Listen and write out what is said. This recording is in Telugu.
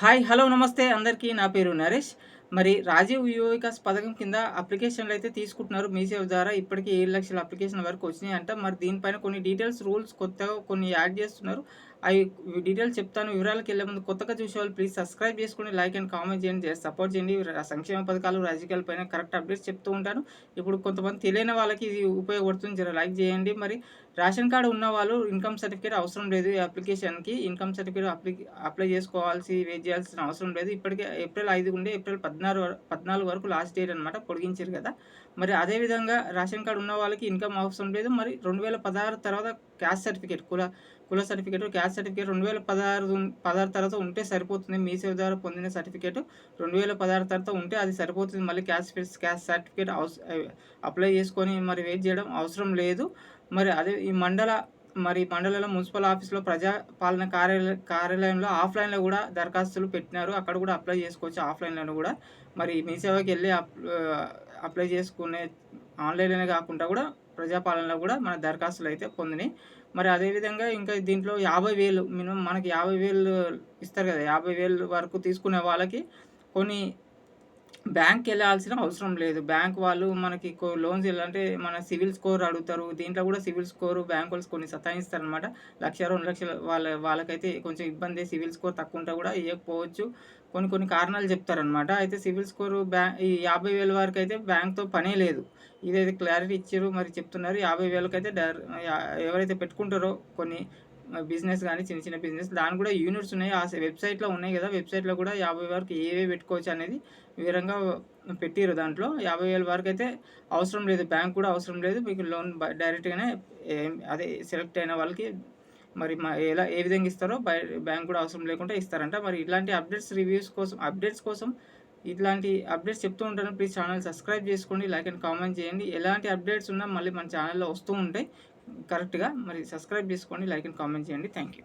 హాయ్ హలో నమస్తే. అందరికీ నా పేరు నరేష్. మరి రాజీవ్ యువ వికాస్ పథకం కింద అప్లికేషన్లు అయితే తీసుకుంటున్నారు. మీసేవ ద్వారా ఇప్పటికీ ఏడు లక్షల అప్లికేషన్ వరకు వచ్చినాయి అంట మరి దీనిపైన కొన్ని డీటెయిల్స్ రూల్స్ కొత్తగా కొన్ని యాడ్ చేస్తున్నారు. అవి డీటెయిల్స్ చెప్తాను. వివరాలకు వెళ్ళే ముందు కొత్తగా చూసేవాళ్ళు ప్లీజ్ సబ్స్క్రైబ్ చేసుకుని లైక్ అండ్ కామెంట్ చేయండి. సపోర్ట్ చేయండి. సంక్షేమ పథకాలు రాజకీయాల పైన కరెక్ట్ అప్డేట్స్ చెప్తూ ఉంటాను. ఇప్పుడు కొంతమంది తెలియని వాళ్ళకి ఇది ఉపయోగపడుతుంది. జర లైక్ చేయండి. మరి రేషన్ కార్డు ఉన్న వాళ్ళు ఇన్కమ్ సర్టిఫికేట్ అవసరం లేదు ఈ అప్లికేషన్కి. ఇన్కమ్ సర్టిఫికేట్ అప్లై అప్లై చేసుకోవాల్సి వెయిట్ చేయాల్సిన అవసరం లేదు. ఇప్పటికే ఏప్రిల్ ఐదు ఉండే ఏప్రిల్ పద్నాలుగు పద్నాలుగు వరకు లాస్ట్ డేట్ అనమాట పొడిగించారు కదా. మరి అదేవిధంగా రేషన్ కార్డు ఉన్న వాళ్ళకి ఇన్కమ్ అవసరం లేదు. మరి రెండు వేల పదహారు తర్వాత క్యాస్ట్ సర్టిఫికేట్ కుల కుల సర్టిఫికేట్ క్యాస్ట్ సర్టిఫికేట్ రెండు వేల పదహారు పదహారు తర్వాత ఉంటే సరిపోతుంది. మీ సేవ ద్వారా పొందిన సర్టిఫికేట్ రెండు వేల పదహారు తర్వాత ఉంటే అది సరిపోతుంది. మళ్ళీ క్యాస్ట్ క్యాస్ట్ సర్టిఫికేట్ అప్లై చేసుకొని మరి వెయిట్ చేయడం అవసరం లేదు. మరి అదే ఈ మండల మరి మండలంలో మున్సిపల్ ఆఫీస్లో ప్రజా పాలన కార్యాలయ కార్యాలయంలో ఆఫ్లైన్లో కూడా దరఖాస్తులు పెట్టినారు. అక్కడ కూడా అప్లై చేసుకోవచ్చు ఆఫ్లైన్లో కూడా. మరి మీ సేవకి వెళ్ళి అప్లై చేసుకునే ఆన్లైన్లోనే కాకుండా కూడా ప్రజాపాలనలో కూడా మన దరఖాస్తులు అయితే పొందినాయి. మరి అదేవిధంగా ఇంకా దీంట్లో యాభై వేలు మినిమం మనకి యాభై వేలు ఇస్తారు కదా యాభై వేలు వరకు తీసుకునే వాళ్ళకి కొన్ని బ్యాంక్ వెళ్ళాల్సిన అవసరం లేదు. బ్యాంక్ వాళ్ళు మనకి లోన్స్ వెళ్ళాలంటే మన సివిల్ స్కోర్ అడుగుతారు. దీంట్లో కూడా సివిల్ స్కోర్ బ్యాంక్ వాళ్ళు కొన్ని సతాయిస్తారు అనమాట లక్ష రెండు లక్షల వాళ్ళ వాళ్ళకైతే కొంచెం ఇబ్బంది. సివిల్ స్కోర్ తక్కువ ఉంటే కూడా ఇవ్వకపోవచ్చు కొన్ని కొన్ని కారణాలు చెప్తారనమాట అయితే సివిల్ స్కోర్ బ్యాంక్ ఈ యాభై వేల వరకు అయితే బ్యాంక్తో పనే లేదు. ఇదైతే క్లారిటీ ఇచ్చారు మరి చెప్తున్నారు. యాభై వేలకైతే డైర్ ఎవరైతే పెట్టుకుంటారో కొన్ని బిజినెస్ కానీ చిన్న చిన్న బిజినెస్ దాని కూడా యూనిట్స్ ఉన్నాయి. ఆ వెబ్సైట్లో ఉన్నాయి కదా. వెబ్సైట్లో కూడా యాభై వరకు ఏవే పెట్టుకోవచ్చు అనేది వివరంగా పెట్టిరు దాంట్లో. యాభై వేల వరకు అయితే అవసరం లేదు. బ్యాంక్ కూడా అవసరం లేదు. మీకు లోన్ డైరెక్ట్గానే అదే సెలెక్ట్ అయిన వాళ్ళకి మరి ఎలా ఏ విధంగా ఇస్తారో బ్యాంక్ కూడా అవసరం లేకుండా ఇస్తారంట. మరి ఇలాంటి అప్డేట్స్ రివ్యూస్ కోసం అప్డేట్స్ కోసం ఇట్లాంటి అప్డేట్స్ చెప్తూ ఉంటాను. ప్లీజ్ ఛానల్ సబ్స్క్రైబ్ చేసుకోండి. లైక్ అండ్ కామెంట్ చేయండి. ఎలాంటి అప్డేట్స్ ఉన్నా మళ్ళీ మన ఛానల్లో వస్తూ ఉంటాయి. కరెక్ట్గా మరి సబ్స్క్రైబ్ చేసుకోండి లైక్ అండ్ కామెంట్ చేయండి. Thank you